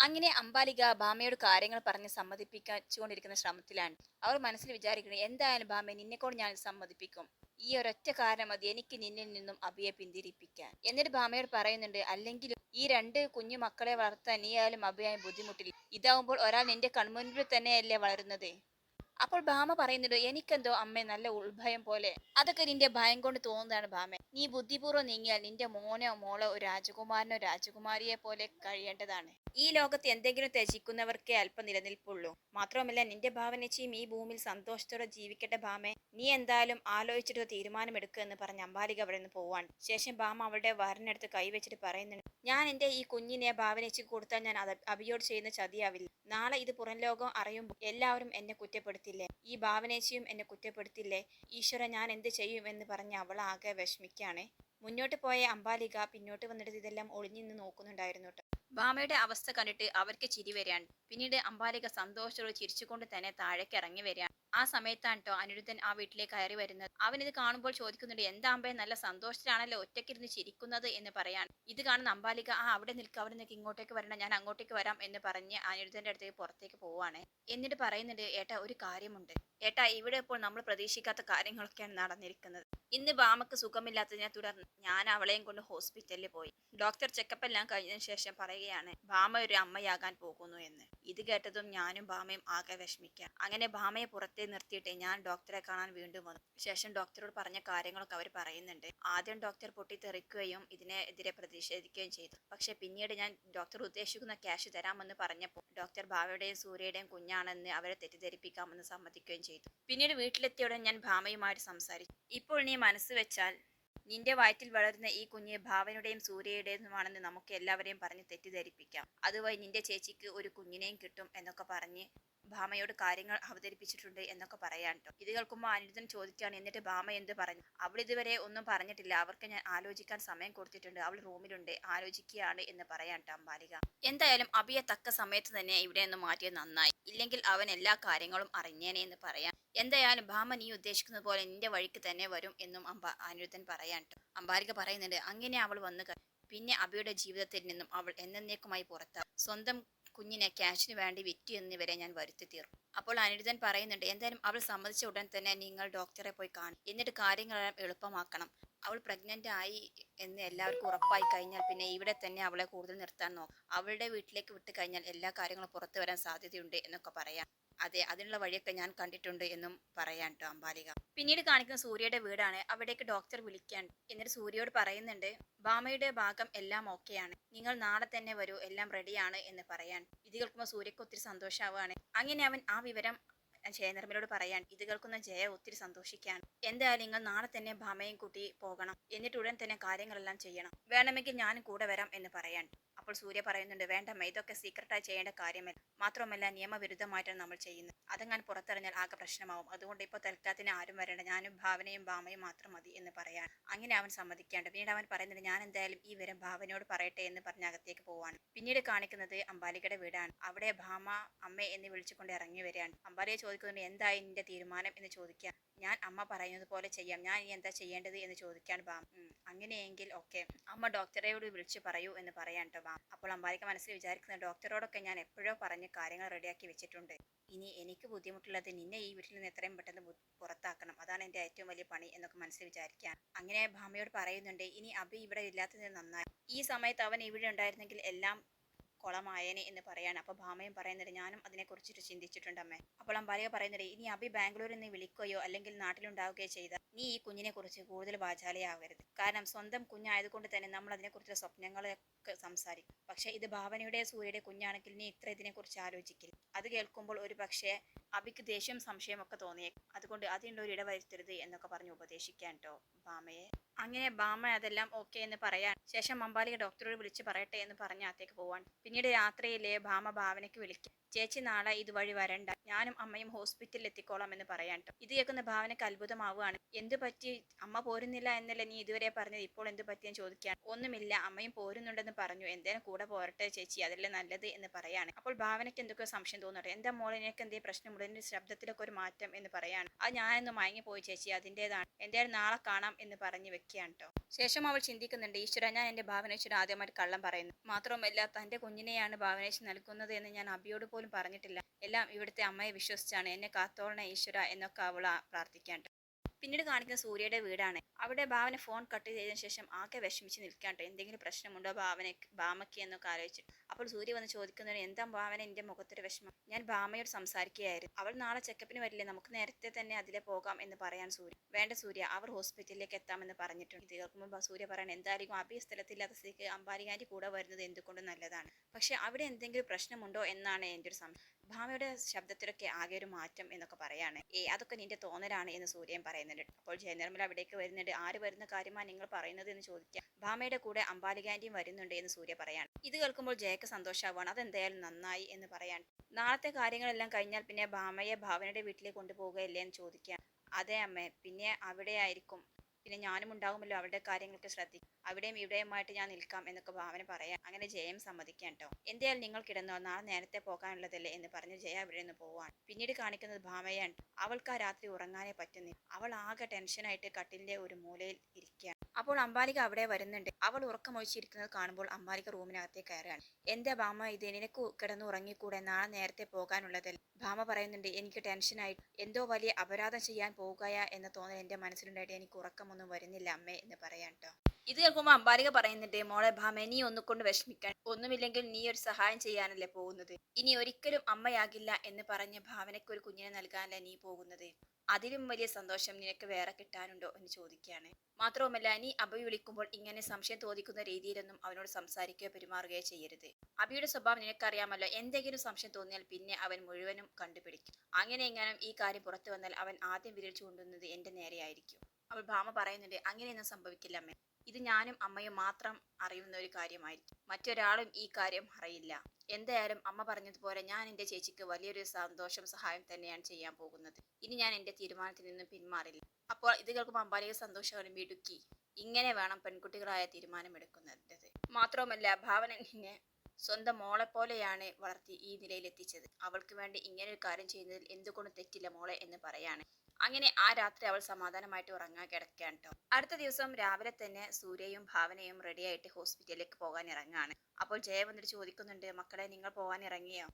അങ്ങനെ അംബാലിക ഭാമയോട് കാര്യങ്ങൾ പറഞ്ഞ് സമ്മതിപ്പിച്ചുകൊണ്ടിരിക്കുന്ന ശ്രമത്തിലാണ്. അവർ മനസ്സിൽ വിചാരിക്കുന്നത് എന്തായാലും ഭാമ നിന്നെക്കൊണ്ട് ഞാൻ സമ്മതിപ്പിക്കും. ഈ ഒരൊറ്റ കാരണം മതി. എനിക്ക് നിന്നിൽ നിന്നും അബിയെ പിന്തിരിപ്പിക്കാൻ. എന്നിട്ട് ഭാമയോട് പറയുന്നുണ്ട് അല്ലെങ്കിൽ ഈ രണ്ട് കുഞ്ഞു മക്കളെ വളർത്താൻ നീ ആയാലും അബിയായി ബുദ്ധിമുട്ടില്ല. ഇതാവുമ്പോൾ ഒരാൾ നിന്റെ കൺമുൻപിൽ തന്നെയല്ലേ വളരുന്നത്? അപ്പോൾ ഭാമ പറയുന്നുണ്ട് എനിക്കെന്തോ അമ്മ നല്ല ഉൾഭയം പോലെ. അതൊക്കെ നിന്റെ ഭയം കൊണ്ട് തോന്നുന്നതാണ് ഭാമ. നീ ബുദ്ധിപൂർവം നീങ്ങിയാൽ നിന്റെ മോനോ മോളോ ഒരു രാജകുമാരനോ രാജകുമാരിയെ പോലെ കഴിയേണ്ടതാണ്. ഈ ലോകത്ത് എന്തെങ്കിലും ത്യജിക്കുന്നവർക്കേ അല്പം നിലനിൽപ്പുള്ളൂ. മാത്രമല്ല നിന്റെ ഭാവനച്ചയും ഈ ഭൂമിയിൽ സന്തോഷത്തോടെ ജീവിക്കട്ടെ ഭാമേ. നീ എന്തായാലും ആലോചിച്ചിട്ട് തീരുമാനമെടുക്കുക എന്ന് പറഞ്ഞ് അമ്പാലിക അവിടെ നിന്ന് പോവാൻ ശേഷം ഭാമ അവളുടെ വരനെടുത്ത് കൈവച്ചിട്ട് പറയുന്നുണ്ട് ഞാൻ എന്റെ ഈ കുഞ്ഞിനെ ഭാവനയ്ക്ക് കൊടുത്താൽ ഞാൻ അഭിയോട് ചെയ്യുന്ന ചതിയാവില്ല. നാളെ ഇത് പുറം ലോകം അറിയുമ്പോൾ എല്ലാവരും എന്നെ കുറ്റപ്പെടുത്തില്ലേ? ഈ ഭാവനേച്ചിയും എന്നെ കുറ്റപ്പെടുത്തില്ലേ? ഈശ്വര ഞാൻ എന്ത് ചെയ്യും എന്ന് പറഞ്ഞ് അവൾ ആകെ വിഷമിക്കുകയാണ്. മുന്നോട്ട് പോയ അമ്പാലിക പിന്നോട്ട് വന്നിട്ട് ഇതെല്ലാം ഒളിഞ്ഞു നിന്ന് നോക്കുന്നുണ്ടായിരുന്നു കേട്ടോ. ബാമയുടെ അവസ്ഥ കണ്ടിട്ട് അവർക്ക് ചിരി വരികയാണ്. പിന്നീട് അമ്പാലിക സന്തോഷത്തോടെ ചിരിച്ചുകൊണ്ട് തന്നെ താഴേക്ക് ഇറങ്ങി വരികയാണ്. ആ സമയത്താണ് കേട്ടോ അനിരുദ്ധൻ ആ വീട്ടിലേക്ക് കയറി വരുന്നത്. അവൻ ഇത് കാണുമ്പോൾ ചോദിക്കുന്നുണ്ട് എന്താ അമ്പേ നല്ല സന്തോഷത്തിലാണല്ലോ ഒറ്റയ്ക്കിരുന്ന് ചിരിക്കുന്നത്? എന്ന് പറയാണ്. ഇത് കാണുന്ന അമ്പാലിക ആ അവിടെ നിൽക്കുക അവിടെ നിൽക്കുക ഇങ്ങോട്ടേക്ക് വരണം ഞാൻ അങ്ങോട്ടേക്ക് വരാം എന്ന് പറഞ്ഞ് അനിരുദ്ധന്റെ അടുത്തേക്ക് പുറത്തേക്ക് പോവാണ്. എന്നിട്ട് പറയുന്നുണ്ട് ഏട്ടാ ഒരു കാര്യമുണ്ട്. ഏട്ടാ ഇവിടെ ഇപ്പോൾ നമ്മൾ പ്രതീക്ഷിക്കാത്ത കാര്യങ്ങളൊക്കെയാണ് നടന്നിരിക്കുന്നത്. ഇന്ന് ബാമക്ക് സുഖമില്ലാത്തതിനെ തുടർന്ന് ഞാൻ അവളെയും കൊണ്ട് ഹോസ്പിറ്റലിൽ പോയി. ഡോക്ടർ ചെക്കപ്പ് എല്ലാം കഴിഞ്ഞതിന് ശേഷം പറയുകയാണ് ബാമ ഒരു അമ്മയാകാൻ പോകുന്നു എന്ന്. ഇത് കേട്ടതും ഞാനും ബാമയും ആകെ വിഷമിക്കാം. അങ്ങനെ ബാമയെ പുറത്തേ നിർത്തിയിട്ട് ഞാൻ ഡോക്ടറെ കാണാൻ വീണ്ടും വന്നു. ശേഷം ഡോക്ടറോട് പറഞ്ഞ കാര്യങ്ങളൊക്കെ അവർ പറയുന്നുണ്ട്. ആദ്യം ഡോക്ടർ പൊട്ടിത്തെറിക്കുകയും ഇതിനെതിരെ പ്രതിഷേധിക്കുകയും ചെയ്തു. പക്ഷേ പിന്നീട് ഞാൻ ഡോക്ടർ ഉദ്ദേശിക്കുന്ന ക്യാഷ് തരാമെന്ന് പറഞ്ഞപ്പോൾ ഡോക്ടർ ഭാവയുടെയും സൂര്യയുടെയും കുഞ്ഞാണെന്ന് അവരെ തെറ്റിദ്ധരിപ്പിക്കാമെന്ന് സമ്മതിക്കുകയും ചെയ്തു. പിന്നീട് വീട്ടിലെത്തിയ ഉടൻ ഞാൻ ഭാമയുമായിട്ട് സംസാരിച്ചു. ഇപ്പോൾ നീ മനസ്സ് വെച്ചാൽ നിന്റെ വയറ്റിൽ വളരുന്ന ഈ കുഞ്ഞ് ഭാവനയുടെയും സൂര്യയുടേതുമാണെന്ന് നമുക്ക് എല്ലാവരെയും പറഞ്ഞ് തെറ്റിദ്ധരിപ്പിക്കാം. അതുവഴി നിന്റെ ചേച്ചിക്ക് ഒരു കുഞ്ഞിനെയും കിട്ടും എന്നൊക്കെ പറഞ്ഞ് ഭാമയോട് കാര്യങ്ങൾ അവതരിപ്പിച്ചിട്ടുണ്ട് എന്നൊക്കെ പറയാൻ കേട്ടോ. ഇത് കേൾക്കുമ്പോൾ അനിരുദ്ധൻ ചോദിക്കുകയാണ് എന്നിട്ട് ഭാമ എന്ത് പറഞ്ഞു? അവൾ ഇതുവരെ ഒന്നും പറഞ്ഞിട്ടില്ല. അവർക്ക് ഞാൻ ആലോചിക്കാൻ സമയം കൊടുത്തിട്ടുണ്ട്. അവൾ റൂമിലുണ്ട്. ആലോചിക്കുകയാണ് എന്ന് പറയാൻ കേട്ടോ അമ്പാലിക. എന്തായാലും അഭിയെ തക്ക സമയത്ത് തന്നെ ഇവിടെ നിന്ന് മാറ്റിയത് നന്നായി. ഇല്ലെങ്കിൽ അവൻ എല്ലാ കാര്യങ്ങളും അറിഞ്ഞേനെ എന്ന് പറയാം. എന്തായാലും ഭാമ നീ ഉദ്ദേശിക്കുന്നത് പോലെ നിന്റെ വഴിക്ക് തന്നെ വരും എന്നും അമ്പ അനിരുദ്ധൻ പറയാൻ അമ്പാലിക പറയുന്നുണ്ട് അങ്ങനെ അവൾ വന്നു പിന്നെ അബിയുടെ ജീവിതത്തിൽ നിന്നും അവൾ എന്നേക്കുമായി പുറത്താ. സ്വന്തം കുഞ്ഞിനെ ക്യാഷിന് വേണ്ടി വിറ്റു എന്നിവരെ ഞാൻ വരുത്തി തീർക്കും. അപ്പോൾ അനിരുദ്ധൻ പറയുന്നുണ്ട് എന്തായാലും അവൾ സമ്മതിച്ച ഉടൻ തന്നെ നിങ്ങൾ ഡോക്ടറെ പോയി കാണും. എന്നിട്ട് കാര്യങ്ങളെല്ലാം എളുപ്പമാക്കണം. അവൾ പ്രഗ്നന്റ് ആയി എന്ന് എല്ലാവർക്കും ഉറപ്പായി കഴിഞ്ഞാൽ പിന്നെ ഇവിടെ തന്നെ അവളെ കൂടുതൽ നിർത്താൻ നോക്കും. അവളുടെ വീട്ടിലേക്ക് വിട്ട് കഴിഞ്ഞാൽ എല്ലാ കാര്യങ്ങളും പുറത്തു വരാൻ സാധ്യതയുണ്ട് എന്നൊക്കെ പറയാം. അതെ അതിനുള്ള വഴിയൊക്കെ ഞാൻ കണ്ടിട്ടുണ്ട് എന്നും പറയാൻ കേട്ടോ അമ്പാലിക. പിന്നീട് കാണിക്കുന്ന സൂര്യയുടെ വീടാണ്. അവിടേക്ക് ഡോക്ടർ വിളിക്കാൻ എന്നിട്ട് സൂര്യയോട് പറയുന്നുണ്ട് ബാമയുടെ ഭാഗം എല്ലാം ഓക്കെയാണ് നിങ്ങൾ നാളെ തന്നെ വരൂ. എല്ലാം റെഡിയാണ് എന്ന് പറയാൻ. ഇത് കേൾക്കുമ്പോൾ സൂര്യക്ക് ഒത്തിരി സന്തോഷമാവുകയാണ്. അങ്ങനെ അവൻ ആ വിവരം ജയനിർമ്മലോട് പറയാൻ. ഇത് കേൾക്കുന്ന ജയ ഒത്തിരി സന്തോഷിക്കാൻ എന്തായാലും നിങ്ങൾ നാളെ തന്നെ ഭാമയും കൂട്ടി പോകണം. എന്നിട്ട് ഉടൻ തന്നെ കാര്യങ്ങളെല്ലാം ചെയ്യണം. വേണമെങ്കിൽ ഞാനും കൂടെ വരാം എന്ന് പറയാൻ. അപ്പോൾ സൂര്യ പറയുന്നുണ്ട് വേണ്ടമ്മ ഇതൊക്കെ സീക്രട്ടായി ചെയ്യേണ്ട കാര്യമല്ല. മാത്രമല്ല നിയമവിരുദ്ധമായിട്ടാണ് നമ്മൾ ചെയ്യുന്നത്. അതങ്ങാൻ പുറത്തിറങ്ങിയാൽ ആകെ പ്രശ്നമാവും. അതുകൊണ്ട് ഇപ്പോൾ തൽക്കാലത്തിന് ആരും വരേണ്ട. ഞാനും ഭാവനയും ഭാമയും മാത്രം മതി എന്ന് പറയാൻ അങ്ങനെ അവൻ സമ്മതിക്കാണ്ട്. പിന്നീട് അവൻ പറയുന്നുണ്ട് ഞാൻ എന്തായാലും ഈ വിവരം ഭാവനയോട് പറയട്ടെ എന്ന് പറഞ്ഞ് അകത്തേക്ക് പോവാണ്. പിന്നീട് കാണിക്കുന്നത് അമ്പാലികയുടെ വീടാണ്. അവിടെ ഭാമ അമ്മ എന്ന് വിളിച്ചുകൊണ്ട് ഇറങ്ങി വരികയാണ്. അമ്പാലിയെ ചോദിക്കുന്നുണ്ട് എന്തായി നിന്റെ തീരുമാനം? എന്ന് ചോദിക്കാൻ ഞാൻ അമ്മ പറയുന്നത് പോലെ ചെയ്യാം. ഞാൻ ഇനി എന്താ ചെയ്യേണ്ടത് എന്ന് ചോദിക്കാൻ ഭാമ. അങ്ങനെയെങ്കിൽ ഓക്കെ അമ്മ ഡോക്ടറെയോട് വിളിച്ച് പറയൂ എന്ന് പറയാൻ കേട്ടോ അപ്പോൾ അമ്പാലിക മനസ്സിൽ വിചാരിക്കുന്ന ഡോക്ടറോടൊക്കെ ഞാൻ എപ്പോഴോ പറഞ്ഞ് കാര്യങ്ങൾ റെഡിയാക്കി വെച്ചിട്ടുണ്ട്. ഇനി എനിക്ക് ബുദ്ധിമുട്ടുള്ളത് നിന്നെ ഈ വീട്ടിൽ നിന്ന് എത്രയും പെട്ടെന്ന് പുറത്താക്കണം. അതാണ് എന്റെ ഏറ്റവും വലിയ പണി എന്നൊക്കെ മനസ്സിൽ വിചാരിക്കാം അങ്ങനെ ഭാമയോട് പറയുന്നുണ്ട് ഇനി അബി ഇവിടെ ഇല്ലാത്തത് നന്നായി. ഈ സമയത്ത് അവൻ ഇവിടെ ഉണ്ടായിരുന്നെങ്കിൽ എല്ലാം കുളമായേനെ എന്ന് പറയാണ്. അപ്പോൾ ഭാമയും പറയുന്നുണ്ട് ഞാനും അതിനെക്കുറിച്ചിട്ട് ചിന്തിച്ചിട്ടുണ്ട് അമ്മേ. അപ്പോൾ അമ്പാലിക പറയുന്നുണ്ട് ഇനി അബി ബാംഗ്ലൂരിൽ നിന്ന് വിളിക്കുകയോ അല്ലെങ്കിൽ നാട്ടിലുണ്ടാവുകയോ ചെയ്താൽ നീ ഈ കുഞ്ഞിനെക്കുറിച്ച് കൂടുതൽ വാചാലയാവരുത്. കാരണം സ്വന്തം കുഞ്ഞായതുകൊണ്ട് തന്നെ നമ്മൾ അതിനെക്കുറിച്ചുള്ള സ്വപ്നങ്ങളൊക്കെ സംസാരിക്കും. പക്ഷേ ഇത് ഭാവനയുടെ സൂര്യയുടെ കുഞ്ഞാണെങ്കിൽ നീ ഇത്ര ഇതിനെക്കുറിച്ച് ആലോചിക്കില്ല. അത് കേൾക്കുമ്പോൾ ഒരു പക്ഷേ അബിക്ക് ദേഷ്യം സംശയമൊക്കെ തോന്നിയേക്കും. അതുകൊണ്ട് അതിന്റെ ഒരു ഇടവരുത്തരുത് എന്നൊക്കെ പറഞ്ഞ് ഉപദേശിക്കാൻ കേട്ടോ ബാമയെ. അങ്ങനെ ബാമ അതെല്ലാം ഓക്കെ എന്ന് പറയാൻ ശേഷം അമ്പാലിക ഡോക്ടറോട് വിളിച്ച് പറയട്ടെ എന്ന് പറഞ്ഞ് അകത്തേക്ക് പോവാൻ പിന്നീട് രാത്രിയിലെ ഭാമ ഭാവനയ്ക്ക് വിളിക്കും. ചേച്ചി നാളെ ഇതുവഴി വരണ്ട. ഞാനും അമ്മയും ഹോസ്പിറ്റലിൽ എത്തിക്കോളാം എന്ന് പറയാൻ ഇത് കേൾക്കുന്ന ഭാവനയ്ക്ക് അത്ഭുതമാവുകയാണ്. എന്തു പറ്റി? അമ്മ പോരുന്നില്ല എന്നല്ലേ നീ ഇതുവരെ പറഞ്ഞത്? ഇപ്പോൾ എന്ത് പറ്റിയെന്ന് ചോദിക്കാൻ. ഒന്നുമില്ല അമ്മയും പോരുന്നുണ്ടെന്ന് പറഞ്ഞു. എന്തേലും കൂടെ പോരട്ടെ ചേച്ചി അതല്ലേ നല്ലത് എന്ന് പറയാണ്. അപ്പോൾ ഭാവനയ്ക്ക് എന്തൊക്കെ സംശയം തോന്നട്ടെ എന്താ മോളെ നിനക്ക് എന്തേ പ്രശ്നമുള്ള എന്റെ ശബ്ദത്തിലൊക്കെ ഒരു മാറ്റം എന്ന് പറയാണ്. അത് ഞാനൊന്ന് മയങ്ങിപ്പോയി ചേച്ചി അതിന്റെതാണ്. എന്തായാലും നാളെ കാണാം എന്ന് പറഞ്ഞു വെക്കുകയാണ് കേട്ടോ ശേഷം അവൾ ചിന്തിക്കുന്നുണ്ട് ഈശ്വര ഞാൻ എന്റെ ഭാവനേശ്വര ആദ്യമായിട്ട് കള്ളം പറയുന്നു. മാത്രവുമല്ല തന്റെ കുഞ്ഞിനെയാണ് ഭാവനേശ്വരൻ നൽകുന്നത് എന്ന് ഞാൻ അബിയോട് പോലും പറഞ്ഞിട്ടില്ല. എല്ലാം ഇവിടുത്തെ അമ്മയെ വിശ്വസിച്ചാണ്. എന്നെ കാത്തോളണ ഈശ്വര എന്നൊക്കെ അവൾ പ്രാർത്ഥിക്കാണ്ട്. പിന്നീട് കാണിക്കുന്ന സൂര്യയുടെ വീടാണ്. അവിടെ ഭാവന ഫോൺ കട്ട് ചെയ്തതിനു ശേഷം ആകെ വിഷമിച്ച് നിൽക്കാണ്ട് എന്തെങ്കിലും പ്രശ്നമുണ്ടോ ഭാവനയ്ക്ക് ഭാമയ്ക്ക് എന്നൊക്കെ ആലോചിച്ചു. അപ്പോൾ സൂര്യ വന്ന് ചോദിക്കുന്നതിന് എന്താ ഭാവന എന്റെ മുഖത്തൊരു വിഷമം? ഞാൻ ഭാമയോട് സംസാരിക്കുകയായിരുന്നു. അവൾ നാളെ ചെക്കപ്പിന് വരില്ലേ? നമുക്ക് നേരത്തെ തന്നെ അതിലെ പോകാം എന്ന് പറയാൻ സൂര്യ. വേണ്ട സൂര്യ അവർ ഹോസ്പിറ്റലിലേക്ക് എത്താമെന്ന് പറഞ്ഞിട്ടുണ്ട്. കേൾക്കുമ്പോൾ സൂര്യ പറയണം എന്തായാലും അഭി സ്ഥലത്തില്ലാത്ത സ്ഥിതിക്ക് അമ്പാരികാരി കൂടെ വരുന്നത് എന്തുകൊണ്ടും നല്ലതാണ്? പക്ഷെ അവിടെ എന്തെങ്കിലും പ്രശ്നമുണ്ടോ എന്നാണ് എന്റെ ഒരു സംശയം. ഭാമയുടെ ശബ്ദത്തിലൊക്കെ ആകെ ഒരു മാറ്റം എന്നൊക്കെ പറയാണ്. ഏ അതൊക്കെ നിന്റെ തോന്നലാണ് എന്ന് സൂര്യൻ പറയുന്നുണ്ട്. അപ്പോൾ ജയനിർമ്മല അവിടേക്ക് വരുന്നുണ്ട്. ആര് വരുന്ന കാര്യമാണ് നിങ്ങൾ പറയുന്നത്? എന്ന് ചോദിക്കാം. ഭാമയുടെ കൂടെ അമ്പാലികാന്റിയും വരുന്നുണ്ട് എന്ന് സൂര്യ പറയാണ്. ഇത് കേൾക്കുമ്പോൾ ജയക്ക് സന്തോഷമാവാണ് അതെന്തായാലും നന്നായി എന്ന് പറയാൻ നാളത്തെ കാര്യങ്ങളെല്ലാം കഴിഞ്ഞാൽ പിന്നെ ഭാമയെ ഭാവനയുടെ വീട്ടിലേക്ക് കൊണ്ടുപോകുകയല്ലേ എന്ന് ചോദിക്കാം. അതെ അമ്മേ പിന്നെ അവിടെ ആയിരിക്കും പിന്നെ ഞാനും ഉണ്ടാകുമല്ലോ അവളുടെ കാര്യങ്ങളൊക്കെ ശ്രദ്ധിക്കും അവിടെയും ഇവിടെയുമായിട്ട് ഞാൻ നിൽക്കാം എന്നൊക്കെ ഭാവന പറയാം അങ്ങനെ ജയം സമ്മതിക്കാം കേട്ടോ എന്തായാലും നിങ്ങൾ കിടന്നോ? നാളെ നേരത്തെ പോകാനുള്ളതല്ലേ എന്ന് പറഞ്ഞ് ജയ അവിടെ നിന്ന് പോവാണ്. പിന്നീട് കാണിക്കുന്നത് ഭാമയാണ്. അവൾക്ക് ആ രാത്രി ഉറങ്ങാനേ പറ്റുന്നില്ല. അവൾ ആകെ ടെൻഷനായിട്ട് കട്ടിലിന്റെ ഒരു മൂലയിൽ ഇരിക്കുകയാണ്. അപ്പോൾ അംബാലിക അവിടെ വരുന്നുണ്ട്. അവൾ ഉറക്കമൊഴിച്ചിരിക്കുന്നത് കാണുമ്പോൾ അംബാലിക റൂമിനകത്തേക്ക് കയറുകയാണ്. എന്റെ ഭാമ ഇത് നിനക്ക് കിടന്നു ഉറങ്ങിക്കൂടെ? നാളെ നേരത്തെ പോകാനുള്ളതല്ല? ഭാമ പറയുന്നുണ്ട് എനിക്ക് ടെൻഷനായി. എന്തോ വലിയ അപരാധം ചെയ്യാൻ പോകുകയാ എന്ന തോന്നൽ എന്റെ മനസ്സിലുണ്ടായിട്ട് എനിക്ക് ഉറക്കമൊന്നും വരുന്നില്ല അമ്മേ എന്ന് പറയാൻ ട്ടോ ഇത് കേൾക്കുമ്പോൾ അമ്പാലിക പറയുന്നുണ്ട് മോളെ ഭാമ നീ ഒന്നുകൊണ്ട് വിഷമിക്കാൻ. ഒന്നുമില്ലെങ്കിൽ നീ ഒരു സഹായം ചെയ്യാനല്ലേ പോകുന്നത്? ഇനി ഒരിക്കലും അമ്മയാകില്ല എന്ന് പറഞ്ഞ് ഭാവനയ്ക്ക് ഒരു കുഞ്ഞിനെ നൽകാനല്ലേ നീ പോകുന്നത്? അതിലും വലിയ സന്തോഷം നിനക്ക് വേറെ കിട്ടാനുണ്ടോ എന്ന് ചോദിക്കുകയാണ്. മാത്രവുമല്ല നീ അബി വിളിക്കുമ്പോൾ ഇങ്ങനെ സംശയം തോന്നിക്കുന്ന രീതിയിലൊന്നും അവനോട് സംസാരിക്കുകയോ പെരുമാറുകയോ ചെയ്യരുത്. അബിയുടെ സ്വഭാവം നിനക്കറിയാമല്ലോ എന്തെങ്കിലും സംശയം തോന്നിയാൽ പിന്നെ അവൻ മുഴുവനും കണ്ടുപിടിക്കും. അങ്ങനെ എങ്ങാനും ഈ കാര്യം പുറത്തു വന്നാൽ അവൻ ആദ്യം വിരൽ ചൂണ്ടുന്നത് എന്റെ നേരെയായിരിക്കും. അവൾ ഭാമ പറയുന്നുണ്ട് അങ്ങനെയൊന്നും സംഭവിക്കില്ല അമ്മേ. ഇത് ഞാനും അമ്മയും മാത്രം അറിയുന്ന ഒരു കാര്യമായിരിക്കും. മറ്റൊരാളും ഈ കാര്യം അറിയില്ല. എന്തായാലും അമ്മ പറഞ്ഞതുപോലെ ഞാൻ എന്റെ ചേച്ചിക്ക് വലിയൊരു സന്തോഷം സഹായം തന്നെയാണ് ചെയ്യാൻ പോകുന്നത്. ഇനി ഞാൻ എന്റെ തീരുമാനത്തിൽ നിന്നും പിന്മാറില്ല. അപ്പോൾ ഇത് കേൾക്കുമ്പോൾ അമ്പാലിക സന്തോഷമാണ് മിടുക്കി. ഇങ്ങനെ വേണം പെൺകുട്ടികളായ തീരുമാനമെടുക്കുന്നത് മാത്രവുമല്ല ഭാവന എന്നെ സ്വന്തം മോളെ പോലെയാണ് വളർത്തി ഈ നിലയിൽ എത്തിച്ചത് അവൾക്ക് വേണ്ടി ഇങ്ങനെ ഒരു കാര്യം ചെയ്യുന്നതിൽ എന്തുകൊണ്ട് തെറ്റില്ല മോളെ എന്ന് പറയാണ്. അങ്ങനെ ആ രാത്രി അവൾ സമാധാനമായിട്ട് ഉറങ്ങാൻ കിടക്കുകയാണ് കേട്ടോ അടുത്ത ദിവസം രാവിലെ തന്നെ സൂര്യയും ഭാവനയും റെഡിയായിട്ട് ഹോസ്പിറ്റലിലേക്ക് പോകാൻ ഇറങ്ങാണ് അപ്പോൾ ജയ വന്നിട്ട് ചോദിക്കുന്നുണ്ട് മക്കളെ നിങ്ങൾ പോകാൻ ഇറങ്ങിയോ?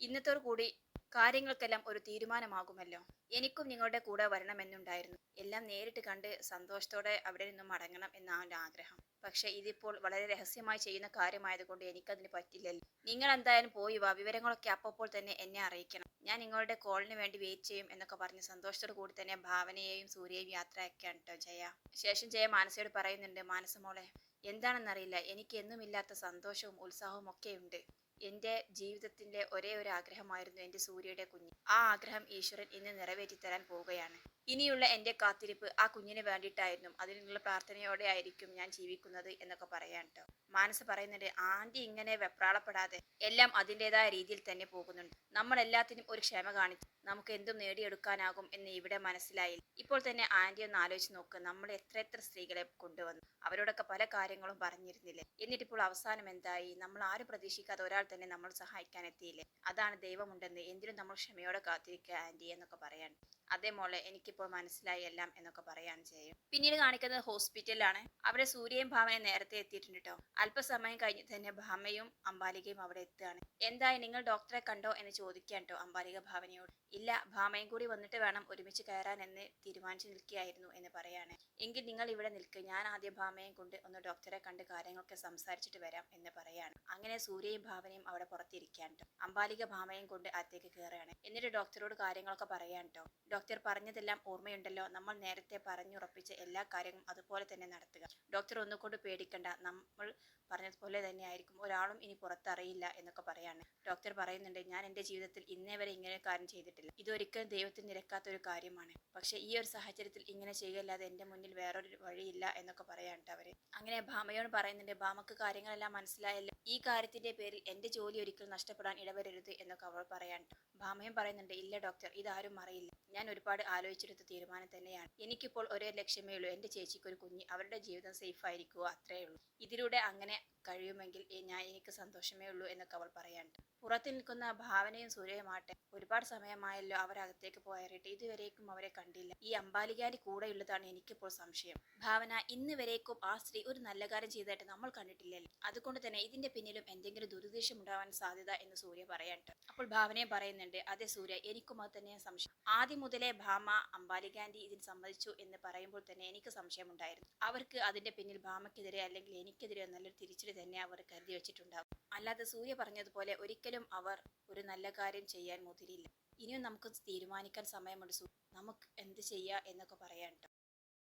ഇന്നത്തോടു കൂടി കാര്യങ്ങൾക്കെല്ലാം ഒരു തീരുമാനമാകുമല്ലോ. എനിക്കും നിങ്ങളുടെ കൂടെ വരണമെന്നുണ്ടായിരുന്നു. എല്ലാം നേരിട്ട് കണ്ട് സന്തോഷത്തോടെ അവിടെ നിന്നും മടങ്ങണം എന്നാണ് ആഗ്രഹം. പക്ഷെ ഇതിപ്പോൾ വളരെ രഹസ്യമായി ചെയ്യുന്ന കാര്യമായതുകൊണ്ട് എനിക്കതിന് പറ്റില്ലല്ലോ. നിങ്ങൾ എന്തായാലും പോയി വാ. വിവരങ്ങളൊക്കെ അപ്പോൾ തന്നെ എന്നെ അറിയിക്കണം. ഞാൻ നിങ്ങളുടെ കോളിന് വേണ്ടി വെയിറ്റ് ചെയ്യും എന്നൊക്കെ പറഞ്ഞ് സന്തോഷത്തോടു കൂടി തന്നെ ഭാവനയെയും സൂര്യയെയും യാത്രയാക്കിയാണ് കേട്ടോ ജയ. ശേഷം ജയ മാനസയോട് പറയുന്നുണ്ട് മാനസ മോളെ എന്താണെന്നറിയില്ല എനിക്ക് എന്നുമില്ലാത്ത സന്തോഷവും ഉത്സാഹവും ഒക്കെ ഉണ്ട്. എന്റെ ജീവിതത്തിന്റെ ഒരേ ഒരു ആഗ്രഹമായിരുന്നു എന്റെ സൂര്യയുടെ കുഞ്ഞ്. ആ ആഗ്രഹം ഈശ്വരൻ ഇന്ന് നിറവേറ്റി തരാൻ പോവുകയാണ്. ഇനിയുള്ള എന്റെ കാത്തിരിപ്പ് ആ കുഞ്ഞിന് വേണ്ടിയിട്ടായിരുന്നു. അതിനുള്ള പ്രാർത്ഥനയോടെ ആയിരിക്കും ഞാൻ ജീവിക്കുന്നത് എന്നൊക്കെ പറയാൻ കേട്ടോ മാനസ പറയുന്നുണ്ട് ആന്റി ഇങ്ങനെ വെപ്രാളപ്പെടാതെ എല്ലാം അതിന്റെതായ രീതിയിൽ തന്നെ പോകുന്നുണ്ട്. നമ്മൾ എല്ലാത്തിനും ഒരു ക്ഷമ കാണിച്ച് നമുക്ക് എന്തും നേടിയെടുക്കാനാകും എന്ന് ഇവിടെ മനസ്സിലായി ഇപ്പോൾ തന്നെ ആന്റി ഒന്ന് ആലോചിച്ച് നോക്ക് നമ്മൾ എത്ര എത്ര സ്ത്രീകളെ കൊണ്ടുവന്നു. അവരോടൊക്കെ പല കാര്യങ്ങളും പറഞ്ഞിരുന്നില്ലേ? എന്നിട്ടിപ്പോൾ അവസാനം എന്തായി? നമ്മൾ ആരും പ്രതീക്ഷിക്കാതെ ഒരാൾ തന്നെ നമ്മൾ സഹായിക്കാൻ എത്തിയില്ലേ? അതാണ് ദൈവമുണ്ടെന്ന് എന്തിനും നമ്മൾ ക്ഷമയോടെ കാത്തിരിക്കുക ആന്റി എന്നൊക്കെ പറയാൻ അതേ മോളെ എനിക്കിപ്പോൾ മനസ്സിലായി എല്ലാം എന്നൊക്കെ പറയാണ് ചെയ്യും പിന്നീട് കാണിക്കുന്നത് ഹോസ്പിറ്റലാണ് അവിടെ സൂര്യൻ ഭാവനെ നേരത്തെ എത്തിയിട്ടുണ്ട് കേട്ടോ. അല്പസമയം കഴിഞ്ഞ് തന്നെ ഭാമയും അമ്പാലികയും അവിടെ എത്തുകയാണ്. എന്തായി നിങ്ങൾ ഡോക്ടറെ കണ്ടോ എന്ന് ചോദിക്കാൻ കേട്ടോ അമ്പാലിക ഭാവനയോട് ഇല്ല ഭാമയും കൂടി വന്നിട്ട് വേണം ഒരുമിച്ച് കയറാൻ എന്ന് തീരുമാനിച്ചു നിൽക്കുകയായിരുന്നു എന്ന് പറയാണ്. എങ്കിൽ നിങ്ങൾ ഇവിടെ നിൽക്കുക ഞാൻ ആദ്യം ഭാമയും കൊണ്ട് ഒന്ന് ഡോക്ടറെ കണ്ട് കാര്യങ്ങളൊക്കെ സംസാരിച്ചിട്ട് വരാം എന്ന് പറയാണ്. അങ്ങനെ സൂര്യയും ഭാവനയും അവിടെ പുറത്തിരിക്കാൻ കേട്ടോ അമ്പാലിക ഭാമയും കൊണ്ട് അകത്തേക്ക് കയറുകയാണ്. എന്നിട്ട് ഡോക്ടറോട് കാര്യങ്ങളൊക്കെ പറയാൻ ഡോക്ടർ പറഞ്ഞതെല്ലാം ഓർമ്മയുണ്ടല്ലോ. നമ്മൾ നേരത്തെ പറഞ്ഞുറപ്പിച്ച എല്ലാ കാര്യങ്ങളും അതുപോലെ തന്നെ നടത്തുക. ഡോക്ടർ ഒന്നുകൊണ്ട് പേടിക്കണ്ട. നമ്മൾ പറഞ്ഞതുപോലെ തന്നെ ആയിരിക്കും ഒരാളും ഇനി പുറത്തറിയില്ല എന്നൊക്കെ പറയാണ്. ഡോക്ടർ പറയുന്നുണ്ട് ഞാൻ എന്റെ ജീവിതത്തിൽ ഇന്നേ വരെ ഇങ്ങനെ കാര്യം ചെയ്തിട്ടില്ല. ഇതൊരിക്കലും ദൈവത്തിന് നിരക്കാത്ത ഒരു കാര്യമാണ്. പക്ഷേ ഈ ഒരു സാഹചര്യത്തിൽ ഇങ്ങനെ ചെയ്യുകയല്ലാതെ എന്റെ മുന്നിൽ വേറൊരു വഴിയില്ല എന്നൊക്കെ പറയാനുണ്ട് അവർ അങ്ങനെ ഭാമയോട് പറയുന്നുണ്ട് ഭാമക്ക് കാര്യങ്ങളെല്ലാം മനസ്സിലായല്ലോ. ഈ കാര്യത്തിന്റെ പേരിൽ എന്റെ ജോലി ഒരിക്കലും നഷ്ടപ്പെടാൻ ഇടവരരുത് എന്നൊക്കെ അവൾ പറയാനുണ്ട് ഭാമയും പറയുന്നുണ്ട് ഇല്ല ഡോക്ടർ ഇതാരും അറിയില്ല ഞാൻ ഒരുപാട് ആലോചിച്ചെടുത്ത തീരുമാനം തന്നെയാണ്. എനിക്കിപ്പോൾ ഒരേ ലക്ഷ്യമേ ഉള്ളൂ. എന്റെ ചേച്ചിക്ക് ഒരു കുഞ്ഞ് അവരുടെ ജീവിതം സേഫ് ആയിരിക്കുക അത്രയേ ഉള്ളൂ. ഇതിലൂടെ അങ്ങനെ കഴിയുമെങ്കിൽ ഞാൻ എനിക്ക് സന്തോഷമേ ഉള്ളൂ എന്നൊക്കെ അവൾ പറയാണ്ട് പുറത്ത് നിൽക്കുന്ന ഭാവനയും സൂര്യയുമാട്ടെ ഒരുപാട് സമയമായല്ലോ അവരകത്തേക്ക് പോയറിയിട്ട് ഇതുവരേക്കും അവരെ കണ്ടില്ല. ഈ അമ്പാലികാരി കൂടെയുള്ളതാണ് എനിക്കിപ്പോൾ സംശയം. ഭാവന ഇന്ന് വരേക്കും ആ സ്ത്രീ ഒരു നല്ല കാര്യം ചെയ്തായിട്ട് നമ്മൾ കണ്ടിട്ടില്ലല്ലോ. അതുകൊണ്ട് തന്നെ ഇതിന്റെ പിന്നിലും എന്തെങ്കിലും ദുരുദ്ദേശം ഉണ്ടാവാൻ സാധ്യത എന്ന് സൂര്യ പറയട്ടെ അപ്പോൾ ഭാവനയും പറയുന്നുണ്ട് അതെ സൂര്യ എനിക്കും അത് തന്നെയാണ് സംശയം. ആദ്യം മുതലേ ഭാമ അമ്പാലികാന്റി ഇതിൽ സമ്മതിച്ചു എന്ന് പറയുമ്പോൾ തന്നെ എനിക്ക് സംശയമുണ്ടായിരുന്നു. അവർക്ക് അതിന്റെ പിന്നിൽ ഭാമയ്ക്കെതിരെ അല്ലെങ്കിൽ എനിക്കെതിരെ നല്ലൊരു തിരിച്ചടി തന്നെ അവർ കരുതി വെച്ചിട്ടുണ്ടാവും. അല്ലാതെ സൂര്യ പറഞ്ഞതുപോലെ ഒരിക്കലും അവർ ഒരു നല്ല കാര്യം ചെയ്യാൻ മുതിരില്ല. ഇനിയും നമുക്ക് തീരുമാനിക്കാൻ സമയമുണ്ട് നമുക്ക് എന്ത് ചെയ്യുക എന്നൊക്കെ പറയാനുണ്ട്.